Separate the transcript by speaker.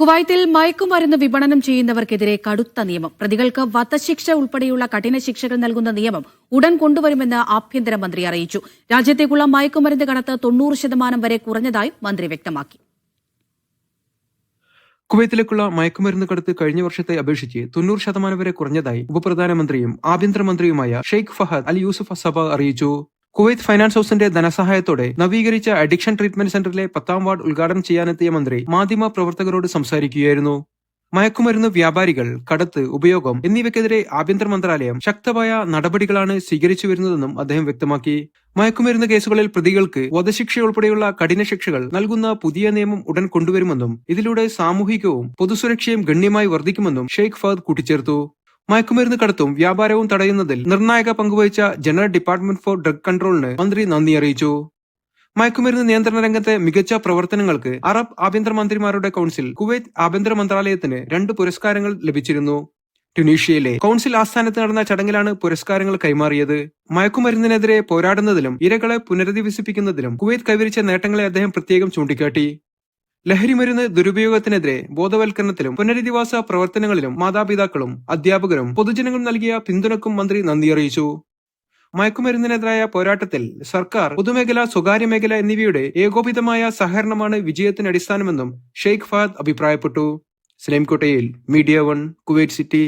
Speaker 1: കുവൈത്തിൽ മയക്കുമരുന്ന് വിപണനം ചെയ്യുന്നവർക്കെതിരെ കടുത്ത നിയമം പ്രതികൾക്ക് വധശിക്ഷ ഉൾപ്പെടെയുള്ള കഠിന ശിക്ഷകൾ നൽകുന്ന നിയമം ഉടൻ കൊണ്ടുവരുമെന്ന് ആഭ്യന്തരമന്ത്രി അറിയിച്ചു രാജ്യത്തേക്കുള്ള മയക്കുമരുന്ന് കണത്ത് തൊണ്ണൂറ് ശതമാനം വരെ കുറഞ്ഞതായും മന്ത്രി വ്യക്തമാക്കി
Speaker 2: കുവൈത്തിലേക്കുള്ള മയക്കുമരുന്ന് കടത്ത് കഴിഞ്ഞ വർഷത്തെ അപേക്ഷിച്ച് തൊണ്ണൂറ് ശതമാനം വരെ കുറഞ്ഞതായി ഉപപ്രധാനമന്ത്രിയും ആഭ്യന്തരമന്ത്രിയുമായ ഷെയ്ഖ് ഫഹദ് അൽ യൂസുഫ് അസബ അറിയിച്ചു കുവൈത്ത് ഫൈനാൻസ് ഹൌസിന്റെ ധനസഹായത്തോടെ നവീകരിച്ച അഡിക്ഷൻ ട്രീറ്റ്മെന്റ് സെന്ററിലെ പത്താം വാർഡ് ഉദ്ഘാടനം ചെയ്യാനെത്തിയ മന്ത്രി മാധ്യമ പ്രവർത്തകരോട് സംസാരിക്കുകയായിരുന്നു മയക്കുമരുന്ന് വ്യാപാരികൾ കടത്ത് ഉപയോഗം എന്നിവയ്ക്കെതിരെ ആഭ്യന്തര മന്ത്രാലയം ശക്തമായ നടപടികളാണ് സ്വീകരിച്ചു വരുന്നതെന്നും അദ്ദേഹം വ്യക്തമാക്കി മയക്കുമരുന്ന് കേസുകളിൽ പ്രതികൾക്ക് വധശിക്ഷ ഉൾപ്പെടെയുള്ള കഠിന ശിക്ഷകൾ നൽകുന്ന പുതിയ നിയമം ഉടൻ കൊണ്ടുവരുമെന്നും ഇതിലൂടെ സാമൂഹികവും പൊതുസുരക്ഷയും ഗണ്യമായി വർദ്ധിക്കുമെന്നും ഷെയ്ഖ് ഫഹദ് കൂട്ടിച്ചേർത്തു മയക്കുമരുന്ന് കടത്തും വ്യാപാരവും തടയുന്നതിൽ നിർണായക പങ്കുവഹിച്ച ജനറൽ ഡിപ്പാർട്ട്മെന്റ് ഫോർ ഡ്രഗ് കൺട്രോളിന് മന്ത്രി നന്ദി അറിയിച്ചു മയക്കുമരുന്ന് നിയന്ത്രണ രംഗത്തെ മികച്ച പ്രവർത്തനങ്ങൾക്ക് അറബ് ആഭ്യന്തര മന്ത്രിമാരുടെ കൗൺസിൽ കുവൈത്ത് ആഭ്യന്തര മന്ത്രാലയത്തിന് രണ്ട് പുരസ്കാരങ്ങൾ ലഭിച്ചിരുന്നു ട്യൂണീഷ്യയിലെ കൗൺസിൽ ആസ്ഥാനത്ത് നടന്ന ചടങ്ങിലാണ് പുരസ്കാരങ്ങൾ കൈമാറിയത് മയക്കുമരുന്നിനെതിരെ പോരാടുന്നതിലും ഇരകളെ പുനരധിവസിപ്പിക്കുന്നതിലും കുവൈത്ത് കൈവരിച്ച നേട്ടങ്ങളെ അദ്ദേഹം പ്രത്യേകം ചൂണ്ടിക്കാട്ടി ലഹരിമരുന്ന് ദുരുപയോഗത്തിനെതിരെ ബോധവൽക്കരണത്തിലും പുനരധിവാസ പ്രവർത്തനങ്ങളിലും മാതാപിതാക്കളും അധ്യാപകരും പൊതുജനങ്ങളും നൽകിയ പിന്തുണക്കും മന്ത്രി നന്ദി അറിയിച്ചു മയക്കുമരുന്നിനെതിരായ പോരാട്ടത്തിൽ സർക്കാർ പൊതുമേഖല സ്വകാര്യ മേഖല എന്നിവയുടെ ഏകോപിതമായ സഹകരണമാണ് വിജയത്തിന് അടിസ്ഥാനമെന്നും ഷെയ്ഖ് ഫാദ് അഭിപ്രായപ്പെട്ടു സ്ലൈംകോട്ടയിൽ മീഡിയ വൺ കുവൈറ്റ് സിറ്റി